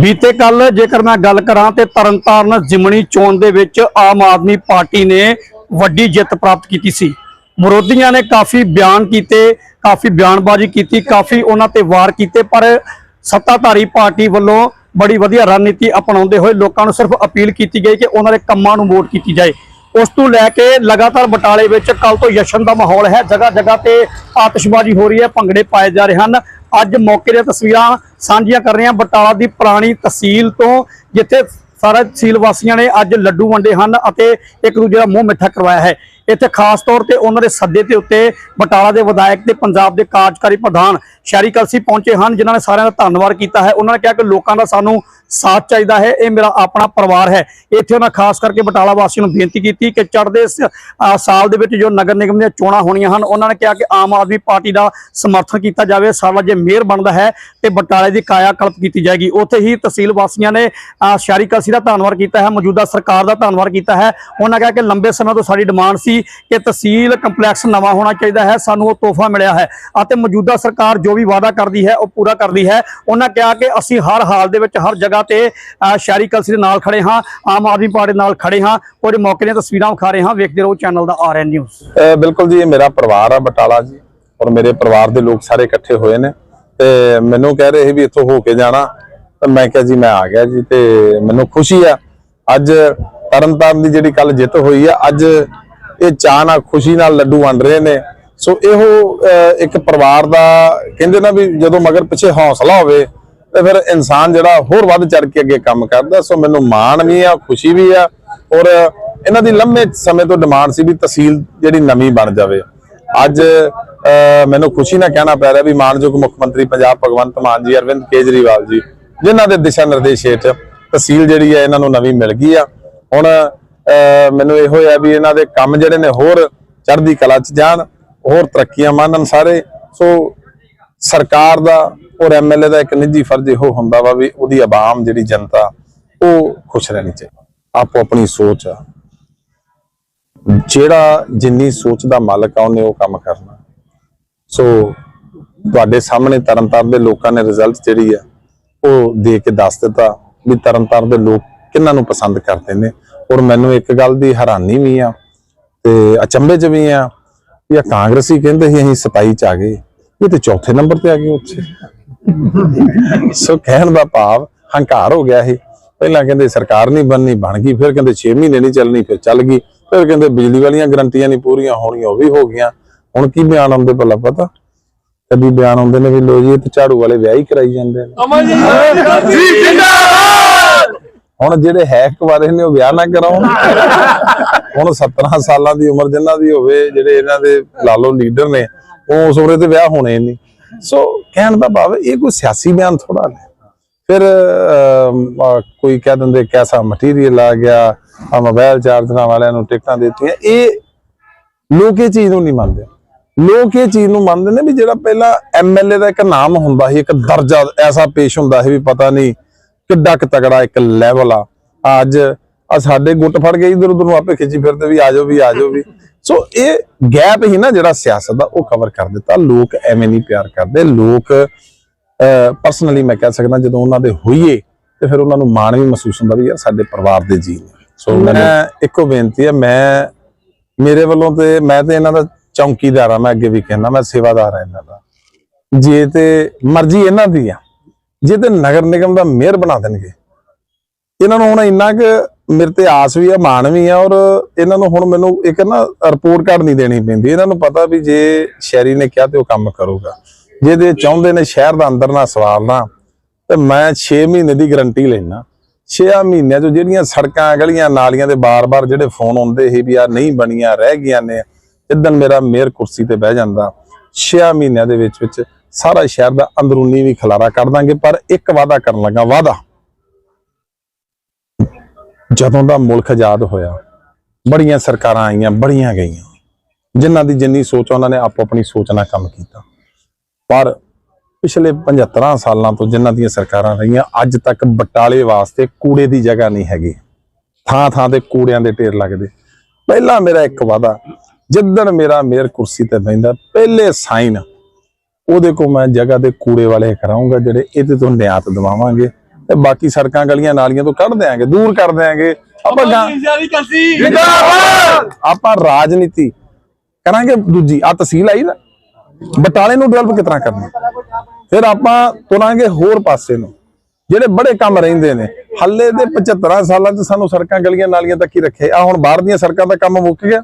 ਬੀਤੇ ਕੱਲ ਜੇਕਰ ਮੈਂ ਗੱਲ ਕਰਾਂ ਤੇ ਤਰਨਤਾਰਨ ਜਿਮਣੀ ਚੋਣ ਦੇ ਵਿੱਚ ਆਮ ਆਦਮੀ ਪਾਰਟੀ ਨੇ ਵੱਡੀ ਜਿੱਤ ਪ੍ਰਾਪਤ ਕੀਤੀ ਸੀ। ਵਿਰੋਧੀਆਂ ਨੇ ਕਾਫੀ ਬਿਆਨ ਕੀਤੇ, ਕਾਫੀ ਬਿਆਨਬਾਜ਼ੀ ਕੀਤੀ, ਕਾਫੀ ਉਹਨਾਂ ਤੇ ਵਾਰ ਕੀਤੇ, ਪਰ ਸੱਤਾਧਾਰੀ ਪਾਰਟੀ ਵੱਲੋਂ ਬੜੀ ਵਧੀਆ ਰਣਨੀਤੀ ਅਪਣਾਉਂਦੇ ਹੋਏ ਲੋਕਾਂ ਨੂੰ ਸਿਰਫ ਅਪੀਲ ਕੀਤੀ ਗਈ ਕਿ ਉਹਨਾਂ ਦੇ ਕੰਮਾਂ ਨੂੰ ਵੋਟ ਕੀਤੀ ਜਾਏ। ਉਸ ਤੋਂ ਲੈ ਕੇ ਲਗਾਤਾਰ ਬਟਾਲੇ ਵਿੱਚ ਕੱਲ ਤੋਂ ਜਸ਼ਨ ਦਾ ਮਾਹੌਲ ਹੈ। ਜਗ੍ਹਾ ਜਗ੍ਹਾ ਤੇ ਆਤਿਸ਼ਬਾਜ਼ੀ ਹੋ ਰਹੀ ਹੈ, ਭੰਗੜੇ ਪਾਏ ਜਾ ਰਹੇ ਹਨ। ਅੱਜ ਮੌਕੇ ਦੀਆਂ ਤਸਵੀਰਾਂ ਸਾਂਝੀਆਂ ਕਰ ਰਹੇ ਹਾਂ ਬਟਾਲਾ ਦੀ ਪੁਰਾਣੀ ਤਹਿਸੀਲ ਤੋਂ, ਜਿੱਥੇ ਸਾਰੇ ਤਹਿਸੀਲ ਵਾਸੀਆਂ ਨੇ ਅੱਜ ਲੱਡੂ ਵੰਡੇ ਹਨ ਅਤੇ ਇੱਕ ਦੂਜੇ ਦਾ ਮੂੰਹ ਮਿੱਠਾ ਕਰਵਾਇਆ ਹੈ। ਇੱਥੇ ਖਾਸ ਤੌਰ ਤੇ ਉਹਨਾਂ ਦੇ ਸੱਦੇ ਤੇ ਉੱਤੇ ਬਟਾਲਾ ਦੇ ਵਿਧਾਇਕ ਤੇ ਪੰਜਾਬ ਦੇ ਕਾਰਜਕਾਰੀ ਪ੍ਰਧਾਨ ਸ਼ਹਿਰੀ ਕਲਸੀ ਪਹੁੰਚੇ ਹਨ, ਜਿਨ੍ਹਾਂ ਨੇ ਸਾਰਿਆਂ ਦਾ ਧੰਨਵਾਦ ਕੀਤਾ ਹੈ। ਉਹਨਾਂ ਨੇ ਕਿਹਾ ਕਿ ਲੋਕਾਂ ਦਾ ਸਾਨੂੰ ਸਾਥ ਚਾਹੀਦਾ ਹੈ, ਇਹ ਮੇਰਾ ਆਪਣਾ ਪਰਿਵਾਰ ਹੈ। ਇੱਥੇ ਉਹਨਾਂ ਖਾਸ ਕਰਕੇ ਬਟਾਲਾ ਵਾਸੀਆਂ ਨੂੰ ਬੇਨਤੀ ਕੀਤੀ ਕਿ ਚੜ੍ਹਦੇ ਸਾਲ ਦੇ ਵਿੱਚ ਜੋ ਨਗਰ ਨਿਗਮ ਦੀਆਂ ਚੋਣਾਂ ਹੋਣੀਆਂ ਹਨ, ਉਹਨਾਂ ਨੇ ਕਿਹਾ ਕਿ ਆਮ ਆਦਮੀ ਪਾਰਟੀ ਦਾ ਸਮਰਥਨ ਕੀਤਾ ਜਾਵੇ ਸਾਡਾ ਜੇ ਮੇਅਰ ਬਣਦਾ ਹੈ ਤੇ ਬਟਾਲੇ ਦੀ ਕਾਇਆ ਕਲਪ ਕੀਤੀ ਜਾਏਗੀ। ਉੱਥੇ ਹੀ ਤਹਿਸੀਲ ਵਾਸੀਆਂ ਨੇ ਸ਼ਹਿਰੀ ਕਲਸੀ ਦਾ ਧੰਨਵਾਦ ਕੀਤਾ ਹੈ, ਮੌਜੂਦਾ ਸਰਕਾਰ ਦਾ ਧੰਨਵਾਦ ਕੀਤਾ ਹੈ। ਉਹਨਾਂ ਕਿਹਾ ਕਿ ਲੰਬੇ ਸਮੇਂ ਤੋਂ ਸਾਡੀ ਡਿਮਾਂਡ ਸੀ ਕਿ ਤਹਿਸੀਲ ਕੰਪਲੈਕਸ ਨਵਾਂ ਹੋਣਾ ਚਾਹੀਦਾ ਹੈ, ਸਾਨੂੰ ਉਹ ਤੋਹਫਾ ਮਿਲਿਆ ਹੈ ਅਤੇ ਮੌਜੂਦਾ ਸਰਕਾਰ ਜੋ ਵੀ ਵਾਅਦਾ ਕਰਦੀ ਹੈ, ਉਹ ਪੂਰਾ ਕਰਦੀ ਹੈ। ਉਹਨਾਂ ਕਿਹਾ ਕਿ ਅਸੀਂ ਹਰ ਹਾਲ ਦੇ ਵਿੱਚ ਹਰ ਜਗ੍ਹਾ ਤੇ ਸ਼ਹਿਰੀ ਕਲਸੀ ਦੇ ਨਾਲ ਖੜੇ ਹਾਂ, ਆਮ ਆਦਮੀ ਪਾਰਟੀ ਨਾਲ ਖੜੇ ਹਾਂ, ਕੁਝ ਮੌਕੇ ਦੀਆਂ ਤਸਵੀਰਾਂ ਵਿਖਾ ਰਹੇ ਹਾਂ। ਵੇਖਦੇ ਰਹੋ ਚੈਨਲ ਦਾ ਆਰਐਨ ਨਿਊਜ਼। ਬਿਲਕੁਲ ਜੀ, ਇਹ ਮੇਰਾ ਪਰਿਵਾਰ ਆ ਬਟਾਲਾ ਜੀ ਔਰ ਮੇਰੇ ਪਰਿਵਾਰ ਦੇ ਲੋਕ ਸਾਰੇ ਇਕੱਠੇ ਹੋਏ ਨੇ ਤੇ ਮੈਨੂੰ ਕਹਿ ਰਹੇ ਸੀ ਵੀ ਇੱਥੋਂ ਹੋ ਕੇ ਜਾਣਾ, ਤਾਂ ਮੈਂ ਕਿਹਾ ਜੀ, ਮੈਂ ਆ ਗਿਆ ਜੀ ਤੇ ਮੈਨੂੰ ਖੁਸ਼ੀ ਆ। ਅੱਜ ਤਰਨਤਾਰਨ ਦੀ ਜਿਹੜੀ ਕੱਲ ਜਿੱਤ ਹੋਈ ਆ, ਅੱਜ ਇਹ ਚਾਹ ਨਾਲ ਖੁਸ਼ੀ ਨਾਲ ਲੱਡੂ ਵੰਡ ਰਹੇ ਨੇ। ਸੋ ਇਹੋ ਇੱਕ ਪਰਿਵਾਰ ਦਾ ਕਹਿੰਦੇ ਨਾ ਵੀ ਜਦੋਂ ਮਗਰ ਪਿੱਛੇ ਹੌਸਲਾ ਹੋਵੇ ਤੇ ਫਿਰ ਇਨਸਾਨ ਜਿਹੜਾ ਹੋਰ ਵੱਧ ਚੜ ਕੇ ਅੱਗੇ ਕੰਮ ਕਰਦਾ। ਸੋ ਮੈਨੂੰ ਮਾਣ ਵੀ ਆ ਖੁਸ਼ੀ ਵੀ ਆ ਔਰ ਇਹਨਾਂ ਦੀ ਲੰਮੇ ਸਮੇਂ ਤੋਂ ਡਿਮਾਂਡ ਸੀ ਵੀ ਤਹਿਸੀਲ ਜਿਹੜੀ ਨਵੀਂ ਬਣ ਜਾਵੇ। ਅੱਜ ਅਹ, ਮੈਨੂੰ ਖੁਸ਼ੀ ਨਾਲ ਕਹਿਣਾ ਪੈ ਰਿਹਾ ਵੀ ਮਾਨਯੋਗ ਮੁੱਖ ਮੰਤਰੀ ਪੰਜਾਬ ਭਗਵੰਤ ਮਾਨ ਜੀ ਅਰਵਿੰਦ ਕੇਜਰੀਵਾਲ ਜੀ ਜਿਨ੍ਹਾਂ ਦੇ ਦਿਸ਼ਾ ਨਿਰਦੇਸ਼ ਹੇਠ ਤਹਿਸੀਲ ਜਿਹੜੀ ਹੈ ਇਹਨਾਂ ਨੂੰ ਨਵੀਂ ਮਿਲ ਗਈ ਆ। ਹੁਣ ਮੈਨੂੰ ਇਹੋ ਹੈ ਵੀ ਇਹਨਾਂ ਦੇ ਕੰਮ ਜਿਹੜੇ ਨੇ ਹੋਰ ਚੜ੍ਹਦੀ ਕਲਾ ਚ ਜਾਣ, ਹੋਰ ਤਰੱਕੀਆਂ ਮੰਨਣ ਸਾਰੇ। ਸੋ ਸਰਕਾਰ ਦਾ ਔਰ ਐਮਐਲਏ ਦਾ ਇੱਕ ਨਿੱਜੀ ਫਰਜ਼ ਇਹੋ ਹੁੰਦਾ ਵਾ ਵੀ ਉਹਦੀ ਆਵਾਮ ਜਿਹੜੀ ਜਨਤਾ, ਉਹ ਖੁਸ਼ ਰਹਿਣੀ ਚਾਹੀਦੀ। ਆਪੋ ਆਪਣੀ ਸੋਚ ਆ। ਜਿਹੜਾ ਜਿੰਨੀ ਸੋਚ ਦਾ ਮਾਲਕ ਆ, ਉਹਨੇ ਉਹ ਕੰਮ ਕਰਨਾ। ਸੋ ਤੁਹਾਡੇ ਸਾਹਮਣੇ ਤਰਨਤਾਰਨ ਦੇ ਲੋਕਾਂ ਨੇ ਰਿਜ਼ਲਟ ਜਿਹੜੀ ਆ, ਉਹ ਦੇ ਕੇ ਦੱਸ ਦਿੱਤਾ ਵੀ ਤਰਨਤਾਰਨ ਦੇ ਲੋਕ ਕਿੰਨਾਂ ਨੂੰ ਪਸੰਦ ਕਰਦੇ ਨੇ। ਔਰ ਮੈਨੂੰ ਇੱਕ ਗੱਲ ਦੀ ਹੈਰਾਨੀ ਵੀ ਆ ਤੇ ਅਚੰਭੇ ਚ ਵੀ ਆ ਇਹ ਕਾਂਗਰਸੀ ਕਹਿੰਦੇ ਸੀ ਅਸੀਂ ਸਪਾਈ ਚ ਆ ਗਏ। ਇਹ ਤੇ ਚੌਥੇ ਨੰਬਰ ਤੇ ਆ ਗਏ ਉੱਥੇ। ਸੋ ਕਹਿਣ ਦਾ ਭਾਵ ਹੰਕਾਰ ਹੋ ਗਿਆ ਸੀ। ਪਹਿਲਾਂ ਕਹਿੰਦੇ ਸਰਕਾਰ ਨਹੀਂ ਬਣਨੀ, ਬਣ ਗਈ, ਫਿਰ ਕਹਿੰਦੇ 6 ਮਹੀਨੇ ਨਹੀਂ ਚੱਲਣੀ, ਫਿਰ ਚੱਲ ਗਈ। ਫਿਰ ਕਹਿੰਦੇ ਬਿਜਲੀ ਵਾਲੀਆਂ ਗਰੰਟੀਆਂ ਨਹੀਂ ਪੂਰੀਆਂ ਹੋਣੀਆਂ, ਉਹ ਵੀ ਹੋ ਗਈਆਂ। ਹੁਣ ਕੀ ਬਿਆਨ ਆਉਂਦੇ ਭਲਾ ਪਤਾ? ਕਦੀ ਬਿਆਨ ਆਉਂਦੇ ਨੇ ਵੀ ਲੋ ਜੀ, ਇਹ ਤੇ ਝਾੜੂ ਵਾਲੇ ਵਿਆਹ ਹੀ ਕਰਾਈ ਜਾਂਦੇ ਨੇ। ਹੁਣ ਜਿਹੜੇ ਹੈ ਕੁਵਾਰੇ ਨੇ ਉਹ ਵਿਆਹ ਨਾ ਕਰਾਉਣ। ਹੁਣ 17 ਸਾਲਾਂ ਦੀ ਉਮਰ ਜਿਨ੍ਹਾਂ ਦੀ ਹੋਵੇ ਜਿਹੜੇ ਇਹਨਾਂ ਦੇ ਲਾਲੋ ਲੀਡਰ ਨੇ ਉਹ ਉਸ ਉਮਰੇ ਤੇ ਵਿਆਹ ਹੋਣੇ ਨਹੀਂ। ਸੋ ਕਹਿਣ ਦਾ ਭਾਵ ਇਹ ਕੋਈ ਸਿਆਸੀ ਬਿਆਨ ਥੋੜਾ ਨੇ ਫਿਰ ਕੋਈ ਕਹਿ ਦਿੰਦੇ ਕੈਸਾ ਮਟੀਰੀਅਲ ਆ ਗਿਆ ਆ ਮੋਬਾਈਲ ਚਾਰਜਰਾਂ ਵਾਲਿਆਂ ਨੂੰ ਟਿਕਟਾਂ ਦਿੱਤੀਆਂ। ਇਹ ਲੋਕ ਇਹ ਚੀਜ਼ ਨੂੰ ਨਹੀਂ ਮੰਨਦੇ। ਲੋਕ ਇਹ ਚੀਜ਼ ਨੂੰ ਮੰਨਦੇ ਨੇ ਵੀ ਜਿਹੜਾ ਪਹਿਲਾਂ ਐਮਐਲਏ ਦਾ ਇੱਕ ਨਾਮ ਹੁੰਦਾ ਸੀ ਇੱਕ ਦਰਜਾ ਐਸਾ ਪੇਸ਼ ਹੁੰਦਾ ਸੀ ਵੀ ਪਤਾ ਨਹੀਂ ਕਿੱਡਾ ਕੁ ਤਗੜਾ ਇੱਕ ਲੈਵਲ ਆ। ਅੱਜ ਆ ਸਾਡੇ ਗੁੱਟ ਫੜ ਕੇ ਇਧਰ ਉਧਰ ਨੂੰ ਆਪੇ ਖਿੱਚੀ ਫਿਰਦੇ ਵੀ ਆਜੋ ਵੀ ਆਜੋ ਵੀ। ਸੋ ਇਹ ਗੈਪ ਹੀ ਨਾ ਜਿਹੜਾ ਸਿਆਸਤ ਦਾ ਉਹ ਕਵਰ ਕਰ ਦਿੱਤਾ। ਲੋਕ ਐਵੇਂ ਨਹੀਂ ਪਿਆਰ ਕਰਦੇ। ਲੋਕ ਪਰਸਨਲੀ ਮੈਂ ਕਹਿ ਸਕਦਾ ਜਦੋਂ ਉਹਨਾਂ ਦੇ ਹੋਈਏ ਤੇ ਫਿਰ ਉਹਨਾਂ ਨੂੰ ਮਾਣ ਵੀ ਮਹਿਸੂਸ ਹੁੰਦਾ ਵੀ ਯਾਰ ਸਾਡੇ ਪਰਿਵਾਰ ਦੇ ਜੀ ਨੇ। ਸੋ ਮੈਂ ਇੱਕੋ ਬੇਨਤੀ ਹੈ ਮੈਂ ਮੇਰੇ ਵੱਲੋਂ ਤੇ ਮੈਂ ਤੇ ਇਹਨਾਂ ਦਾ ਚੌਂਕੀਦਾਰ ਆ ਮੈਂ ਅੱਗੇ ਵੀ ਕਹਿੰਦਾ ਮੈਂ ਸੇਵਾਦਾਰ ਆ ਇਹਨਾਂ ਦਾ। ਜੇ ਤੇ ਮਰਜ਼ੀ ਇਹਨਾਂ ਦੀ ਆ ਜੇ ਤੇ ਨਗਰ ਨਿਗਮ ਦਾ ਮੇਅਰ ਬਣਾ ਦੇਣਗੇ। ਇਹਨਾਂ ਨੂੰ ਹੁਣ ਇੰਨਾ ਕਿ ਮੇਰੇ ਤੇ ਆਸ ਵੀ ਆ, ਮਾਣ ਵੀ ਆ ਔਰ ਇਹਨਾਂ ਨੂੰ ਹੁਣ ਮੈਨੂੰ ਇੱਕ ਨਾ ਰਿਪੋਰਟ ਕਾਰਡ ਨਹੀਂ ਦੇਣੀ ਪੈਂਦੀ। ਇਹਨਾਂ ਨੂੰ ਪਤਾ ਵੀ ਜੇ ਸ਼ਹਿਰੀ ਨੇ ਕਿਹਾ ਤੇ ਉਹ ਕੰਮ ਕਰੂਗਾ। ਜੇ ਚਾਹੁੰਦੇ ਨੇ ਸ਼ਹਿਰ ਦਾ ਅੰਦਰ ਨਾ ਸਵਾਰਨਾ ਤੇ ਮੈਂ 6 ਮਹੀਨੇ ਦੀ ਗਾਰੰਟੀ ਲੈਣਾ 6 ਮਹੀਨਿਆਂ ਚੋਂ ਜਿਹੜੀਆਂ ਸੜਕਾਂ ਗਲੀਆਂ ਨਾਲੀਆਂ ਦੇ ਬਾਰ-ਬਾਰ ਜਿਹੜੇ ਫੋਨ ਆਉਂਦੇ ਸੀ ਵੀ ਆ ਨਹੀਂ ਬਣੀਆਂ, ਰਹਿ ਗਈਆਂ ਨੇ, ਜਿੱਦਣ ਮੇਰਾ ਮੇਅਰ ਕੁਰਸੀ ਤੇ ਬਹਿ ਜਾਂਦਾ 6 ਮਹੀਨਿਆਂ ਦੇ ਵਿੱਚ ਵਿੱਚ ਸਾਰਾ ਸ਼ਹਿਰ ਦਾ ਅੰਦਰੂਨੀ ਵੀ ਖਲਾਰਾ ਕਰ ਦਾਂਗੇ, ਪਰ ਇੱਕ ਵਾਅਦਾ ਕਰਨ ਲੱਗਾ, ਵਾਅਦਾ। ਜਦੋਂ ਦਾ ਮੁਲਕ ਆਜ਼ਾਦ ਹੋਇਆ, ਬੜੀਆਂ ਸਰਕਾਰਾਂ ਆਈਆਂ, ਬੜੀਆਂ ਗਈਆਂ। ਜਿਨ੍ਹਾਂ ਦੀ ਜਿੰਨੀ ਸੋਚ ਉਹਨਾਂ ਨੇ ਆਪੋ ਆਪਣੀ ਸੋਚ ਨਾਲ ਕੰਮ ਕੀਤਾ। ਪਰ ਪਿਛਲੇ 75 ਸਾਲਾਂ ਤੋਂ ਜਿਨ੍ਹਾਂ ਦੀਆਂ ਸਰਕਾਰਾਂ ਰਹੀਆਂ, ਅੱਜ ਤੱਕ ਬਟਾਲੇ ਵਾਸਤੇ ਕੂੜੇ ਦੀ ਜਗ੍ਹਾ ਨਹੀਂ ਹੈਗੀ। ਥਾਂ ਥਾਂ ਤੇ ਕੂੜਿਆਂ ਦੇ ਢੇਰ ਲੱਗਦੇ। ਪਹਿਲਾਂ ਮੇਰਾ ਇੱਕ ਵਾਦਾ ਜਿੱਦਣ ਮੇਰਾ ਮੇਅਰ ਕੁਰਸੀ ਤੇ ਬੈਂਦਾ ਪਹਿਲੇ ਸਾਈਨ ਉਹਦੇ ਕੋ ਮੈਂ ਜਗ੍ਹਾ ਤੇ ਕੂੜੇ ਵਾਲੇ ਕਰਾਉਂਗਾ ਜਿਹੜੇ ਇਹਦੇ ਤੋਂ ਨਿਆਤ ਦਵਾਵਾਂਗੇ। ਤੇ ਬਾਕੀ ਸੜਕਾਂ ਗਲੀਆਂ ਨਾਲੀਆਂ ਤੋਂ ਕੱਢ ਦਿਆਂਗੇ ਦੂਰ ਕਰ ਦਿਆਂਗੇ। ਆਪਾਂ ਆਪਾਂ ਰਾਜਨੀਤੀ ਕਰਾਂਗੇ। ਦੂਜੀ ਆ ਤਹਿਸੀਲ ਆਈ ਨਾ ਬਟਾਲੇ ਨੂੰ ਡਿਵੈਲਪ ਕਿਤਨਾ ਕਰਨਾ? ਫਿਰ ਆਪਾਂ ਤੁਰਾਂਗੇ ਹੋਰ ਪਾਸੇ ਨੂੰ ਜਿਹੜੇ ਬੜੇ ਕੰਮ ਰਹਿੰਦੇ ਨੇ। ਹੱਲੇ ਦੇ 75 ਸਾਲਾਂ 'ਚ ਸਾਨੂੰ ਸੜਕਾਂ ਗਲੀਆਂ ਨਾਲੀਆਂ ਤੱਕ ਹੀ ਰੱਖੇ। ਆ ਹੁਣ ਬਾਹਰ ਦੀਆਂ ਸੜਕਾਂ ਦਾ ਕੰਮ ਮੁੱਕ ਗਿਆ।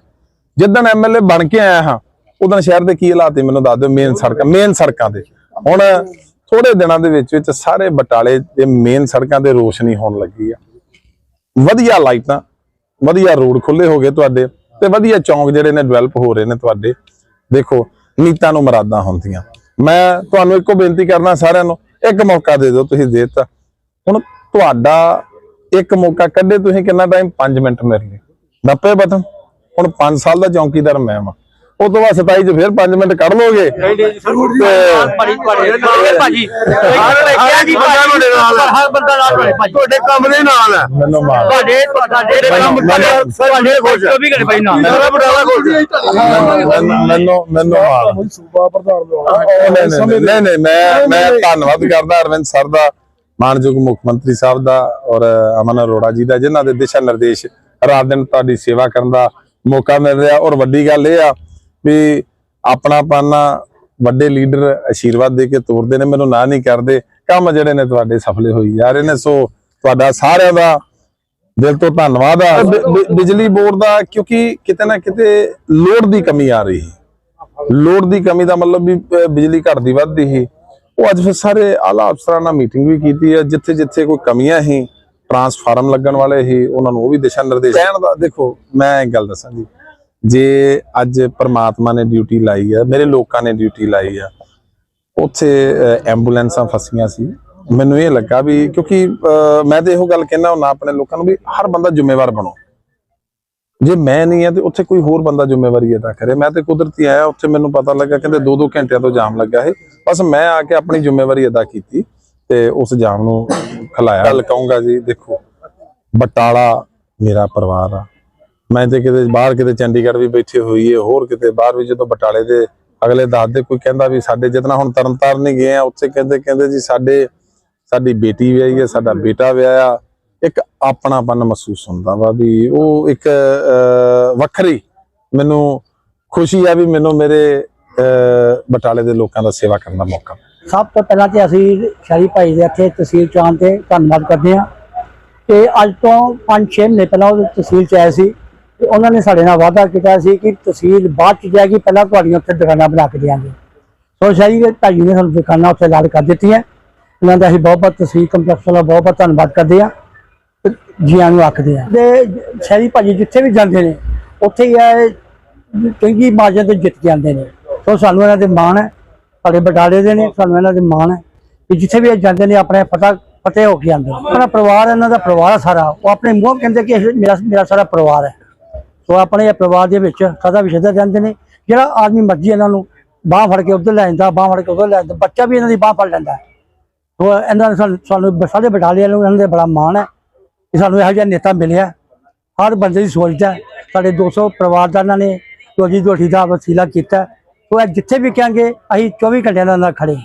ਜਿੱਦਣ ਐਮਐਲਏ ਬਣ ਕੇ ਆਇਆ ਹਾਂ ਉਦੋਂ ਸ਼ਹਿਰ ਦੇ ਕੀ ਹਾਲਾਤ ਨੇ ਮੈਨੂੰ ਦੱਸ ਦਿਓ ਮੇਨ ਸੜਕਾਂ ਮੇਨ ਸੜਕਾਂ 'ਤੇ ਹੁਣ ਥੋੜੇ ਦਿਨਾਂ ਦੇ ਵਿੱਚ ਵਿੱਚ ਸਾਰੇ ਬਟਾਲੇ ਦੇ ਮੇਨ ਸੜਕਾਂ ਤੇ ਰੋਸ਼ਨੀ ਹੋਣ ਲੱਗੀ ਆ। ਵਧੀਆ ਲਾਈਟਾਂ, ਵਧੀਆ ਰੋਡ ਖੁੱਲੇ ਹੋ ਗਏ ਤੁਹਾਡੇ ਤੇ ਵਧੀਆ ਚੌਂਕ ਜਿਹੜੇ ਨੇ ਡਿਵੈਲਪ ਹੋ ਰਹੇ ਨੇ ਤੁਹਾਡੇ। ਦੇਖੋ, ਨੀਤਾਂ ਨੂੰ ਮਰਾਦਾਂ ਹੁੰਦੀਆਂ। ਮੈਂ ਤੁਹਾਨੂੰ ਇੱਕੋ ਬੇਨਤੀ ਕਰਨਾ ਸਾਰਿਆਂ ਨੂੰ, ਇੱਕ ਮੌਕਾ ਦੇ ਦਿਓ ਤੁਸੀਂ ਦੇ ਦਿੱਤਾ। ਹੁਣ ਤੁਹਾਡਾ ਇੱਕ ਮੌਕਾ ਕੱਢੇ ਤੁਸੀਂ ਕਿੰਨਾ ਟਾਈਮ 5 ਮਿੰਟ ਮੇਰੇ ਲਈ। ਦੱਪੇ ਬਟਨ। ਹੁਣ 5 ਸਾਲ ਦਾ ਚੌਂਕੀਦਾਰ ਮੈਂ ਵਾਂ। ਉਹ ਤੋਂ ਬਾਅਦ 27 ਚ ਫਿਰ 5 ਮਿੰਟ ਕੱਢ ਲੋਗੇ। ਭਾਜੀ ਭਾਜੀ ਭਾਜੀ। ਹਰ ਬੰਦਾ ਨਾਲ ਹੋਏ ਭਾਜੀ ਤੁਹਾਡੇ ਕੰਮ ਦੇ ਨਾਲ ਹੈ। ਮੈਨੂੰ ਮਾਰ ਤੁਹਾਡੇ ਤੁਹਾਡੇ ਕੰਮ ਤੁਹਾਡੇ ਖੁਸ਼ 24 ਘੰਟੇ ਭਾਈ ਨਾਲ। ਮੇਰਾ ਬਟਾਲਾ ਕੋਲ ਮੈਨੂੰ ਮੈਨੂੰ ਮੈਨੂੰ ਮਾਰ ਸੂਬਾ ਪ੍ਰਧਾਨ ਨਹੀਂ ਨਹੀਂ ਨਹੀਂ ਨਹੀਂ ਮੈਂ ਮੈਂ ਧੰਨਵਾਦ ਕਰਦਾ ਅਰਵਿੰਦ ਸਰ ਦਾ ਮਾਨਯੋਗ ਮੁੱਖ ਮੰਤਰੀ ਸਾਹਿਬ ਦਾ ਔਰ ਅਮਨ ਅਰੋੜਾ ਜੀ ਦਾ ਜਿਨ੍ਹਾਂ ਦੇ ਦਿਸ਼ਾ ਨਿਰਦੇਸ਼ ਰਾਤ ਦਿਨ ਤੁਹਾਡੀ ਸੇਵਾ ਕਰਨ ਦਾ ਮੌਕਾ ਮਿਲ ਰਿਹਾ। ਔਰ ਵੱਡੀ ਗੱਲ ਇਹ ਆ ਵੀ ਆਪਣਾ ਪਾਨਾ ਵੱਡੇ ਲੀਡਰ ਆਸ਼ੀਰਵਾਦ ਦੇ ਕੇ ਤੋਰਦੇ ਨੇ ਮੈਨੂੰ ਨਾ ਨਹੀਂ ਕਰਦੇ। ਕੰਮ ਜਿਹੜੇ ਨੇ ਤੁਹਾਡੇ ਸਫਲੇ ਹੋਈ ਜਾ ਰਹੇ ਨੇ ਸੋ ਤੁਹਾਡਾ ਸਾਰਿਆਂ ਦਾ ਦਿਲ ਤੋਂ ਧੰਨਵਾਦ ਆ। ਬਿਜਲੀ ਬੋਰਡ ਦਾ ਕਿਉਂਕਿ ਕਿਤੇ ਨਾ ਕਿਤੇ ਲੋਡ ਦੀ ਕਮੀ ਆ ਰਹੀ ਹੈ ਲੋਡ ਦੀ ਕਮੀ ਦਾ ਮਤਲਬ ਵੀ ਬਿਜਲੀ ਘਟਦੀ ਵੱਧਦੀ ਸੀ। ਉਹ ਅੱਜ ਫਿਰ ਸਾਰੇ ਆਲਾ ਅਫਸਰਾਂ ਨਾਲ ਮੀਟਿੰਗ ਵੀ ਕੀਤੀ ਹੈ ਜਿੱਥੇ ਜਿੱਥੇ ਕੋਈ ਕਮੀਆਂ ਸੀ ਟਰਾਂਸਫਾਰਮ ਲੱਗਣ ਵਾਲੇ ਸੀ ਉਹਨਾਂ ਨੂੰ ਉਹ ਵੀ ਦਿਸ਼ਾ ਨਿਰਦੇਸ਼ ਕਹਿਣ ਦਾ ਦੇਖੋ ਮੈਂ ਇੱਕ ਗੱਲ ਦੱਸਾਂ ਜੀ। ਜੇ ਅੱਜ ਪ੍ਰਮਾਤਮਾ ਨੇ ਡਿਊਟੀ ਲਾਈ ਹੈ ਮੇਰੇ ਲੋਕਾਂ ਨੇ ਡਿਊਟੀ ਲਾਈ ਆ ਉੱਥੇ ਐਂਬੂਲੈਂਸਾਂ ਫਸੀਆਂ ਸੀ। ਮੈਨੂੰ ਇਹ ਲੱਗਾ ਵੀ ਕਿਉਂਕਿ ਮੈਂ ਤੇ ਇਹੋ ਗੱਲ ਕਹਿਣਾ ਹੁੰਦਾ ਆਪਣੇ ਲੋਕਾਂ ਨੂੰ ਵੀ ਹਰ ਬੰਦਾ ਜ਼ਿੰਮੇਵਾਰ ਬਣੋ। ਜੇ ਮੈਂ ਨਹੀਂ ਆ ਤੇ ਉੱਥੇ ਕੋਈ ਹੋਰ ਬੰਦਾ ਜ਼ਿੰਮੇਵਾਰੀ ਅਦਾ ਕਰੇ। ਮੈਂ ਤੇ ਕੁਦਰਤੀ ਆਇਆ ਉੱਥੇ ਮੈਨੂੰ ਪਤਾ ਲੱਗਾ ਕਹਿੰਦੇ 2-2 ਘੰਟਿਆਂ ਤੋਂ ਜਾਮ ਲੱਗਾ ਹੈ ਬਸ ਮੈਂ ਆ ਕੇ ਆਪਣੀ ਜ਼ਿੰਮੇਵਾਰੀ ਅਦਾ ਕੀਤੀ ਤੇ ਉਸ ਜਾਮ ਨੂੰ ਖਲਾਇਆ। ਗੱਲ ਕਹੂੰਗਾ ਜੀ ਦੇਖੋ ਬਟਾਲਾ ਮੇਰਾ ਪਰਿਵਾਰ ਆ। ਮੈਂ ਤੇ ਕਿਤੇ ਬਾਹਰ ਕਿਤੇ ਚੰਡੀਗੜ੍ਹ ਵੀ ਬੈਠੇ ਹੋਈਏ ਹੋਰ ਕਿਤੇ ਬਾਹਰ ਵੀ ਜਦੋਂ ਬਟਾਲੇ ਦੇ ਅਗਲੇ ਦੱਸਦੇ ਕੋਈ ਕਹਿੰਦਾ ਵੀ ਸਾਡੇ ਜਿਤਨਾ ਹੁਣ ਤਰਨਤਾਰਨ ਨਹੀਂ ਗਏ ਆ ਉੱਥੇ ਕਹਿੰਦੇ ਕਹਿੰਦੇ ਜੀ ਸਾਡੇ ਸਾਡੀ ਬੇਟੀ ਵਿਆਹੀ ਹੈ ਸਾਡਾ ਬੇਟਾ ਵਿਆਹਿਆ ਇੱਕ ਆਪਣਾਪਨ ਮਹਿਸੂਸ ਹੁੰਦਾ ਵਾ ਵੀ ਉਹ ਇੱਕ ਵੱਖਰੀ ਮੈਨੂੰ ਖੁਸ਼ੀ ਆ ਵੀ ਮੈਨੂੰ ਮੇਰੇ ਅਹ, ਬਟਾਲੇ ਦੇ ਲੋਕਾਂ ਦਾ ਸੇਵਾ ਕਰਨ ਦਾ ਮੌਕਾ ਸਭ ਤੋਂ ਪਹਿਲਾਂ ਤੇ ਅਸੀਂ ਸ਼ਾਹੀ ਭਾਈ ਦੇ ਇੱਥੇ ਤਹਿਸੀਲ ਚਾਂ ਤੇ ਧੰਨਵਾਦ ਕਰਦੇ ਹਾਂ। ਤੇ ਅੱਜ ਤੋਂ 5-6 ਮਹੀਨੇ ਪਹਿਲਾਂ ਉਹ ਤਹਿਸੀਲ ਚ ਆਏ ਸੀ। ਤੇ ਉਹਨਾਂ ਨੇ ਸਾਡੇ ਨਾਲ ਵਾਅਦਾ ਕੀਤਾ ਸੀ ਕਿ ਤਹਿਸੀਲ ਬਾਅਦ ਚ ਜਾਏਗੀ, ਪਹਿਲਾਂ ਤੁਹਾਡੀਆਂ ਉੱਥੇ ਦੁਕਾਨਾਂ ਬਣਾ ਕੇ ਦੇਵਾਂਗੇ ਸੋ ਸ਼ਾਹੀ ਦੇ ਭਾਈ ਨੇ ਸਾਨੂੰ ਦੁਕਾਨਾਂ ਉੱਥੇ ਲਾੜ ਕਰ ਦਿੱਤੀਆਂ। ਇਹਨਾਂ ਦਾ ਅਸੀਂ ਬਹੁਤ ਬਹੁਤ ਤਹਿਸੀਲ ਕੰਪਲੈਕਸ ਦਾ ਬਹੁਤ ਬਹੁਤ ਧੰਨਵਾਦ ਕਰਦੇ ਹਾਂ ਤੇ ਜੀਆਂ ਨੂੰ ਆਖਦੇ ਹਾਂ। ਤੇ ਸ਼ਾਹੀ ਭਾਜੀ ਜਿੱਥੇ ਵੀ ਜਾਂਦੇ ਨੇ, ਉੱਥੇ ਹੀ ਇਹ ਚੰਗੀ ਮਾਰਜਨ ਤੇ ਜਿੱਤ ਜਾਂਦੇ ਨੇ। ਸੋ ਸਾਨੂੰ ਇਹਨਾਂ ਦੇ ਮਾਣ ਹੈ, ਸਾਡੇ ਬਟਾਲੇ ਦੇ ਨੇ, ਸਾਨੂੰ ਇਹਨਾਂ ਦੇ ਮਾਣ ਹੈ ਕਿ ਜਿੱਥੇ ਵੀ ਇਹ ਜਾਂਦੇ ਨੇ, ਆਪਣੇ ਪਤਾ ਫਤਿਹ ਹੋ ਕੇ ਆਉਂਦੇ ਨੇ। ਆਪਣਾ ਪਰਿਵਾਰ ਇਹਨਾਂ ਦਾ ਪਰਿਵਾਰ ਹੈ ਸਾਰਾ। ਉਹ ਆਪਣੇ ਮੂੰਹ ਕਹਿੰਦੇ ਕਿ ਮੇਰਾ ਮੇਰਾ ਸਾਰਾ ਪਰਿਵਾਰ ਹੈ। ਸੋ ਆਪਣੇ ਪਰਿਵਾਰ ਦੇ ਵਿੱਚ ਸਦਾ ਵਿਸ਼ੇਦਾ ਰਹਿੰਦੇ ਨੇ। ਜਿਹੜਾ ਆਦਮੀ ਮਰਜ਼ੀ ਇਹਨਾਂ ਨੂੰ ਬਾਹ ਫੜ ਕੇ ਉੱਧਰ ਲੈ ਜਾਂਦਾ, ਬਾਹ ਫੜ ਕੇ ਉੱਧਰ ਲੈ ਜਾਂਦਾ, ਬੱਚਾ ਵੀ ਇਹਨਾਂ ਦੀ ਬਾਹ ਫੜ ਲੈਂਦਾ। ਸੋ ਇਹਨਾਂ ਨੇ ਸਾਨੂੰ- ਸਾਨੂੰ ਸਾਰੇ ਬਟਾਲੇ ਨੂੰ ਇਹਨਾਂ ਦੇ ਬੜਾ ਮਾਣ ਹੈ ਕਿ ਸਾਨੂੰ ਇਹੋ ਜਿਹਾ ਨੇਤਾ ਮਿਲਿਆ। ਹਰ ਬੰਦੇ ਦੀ ਸੋਚਦਾ ਹੈ। ਸਾਡੇ 200 ਪਰਿਵਾਰ ਦਾ ਇਹਨਾਂ ਨੇ ਰੋਜੀ ਰੋਟੀ ਦਾ ਵਸੀਲਾ ਕੀਤਾ। ਸੋ ਇਹ ਜਿੱਥੇ ਵੀ ਕਹਾਂਗੇ, ਅਸੀਂ 24 ਘੰਟਿਆਂ ਇਹਨਾਂ ਨਾਲ ਖੜੇ ਹਾਂ।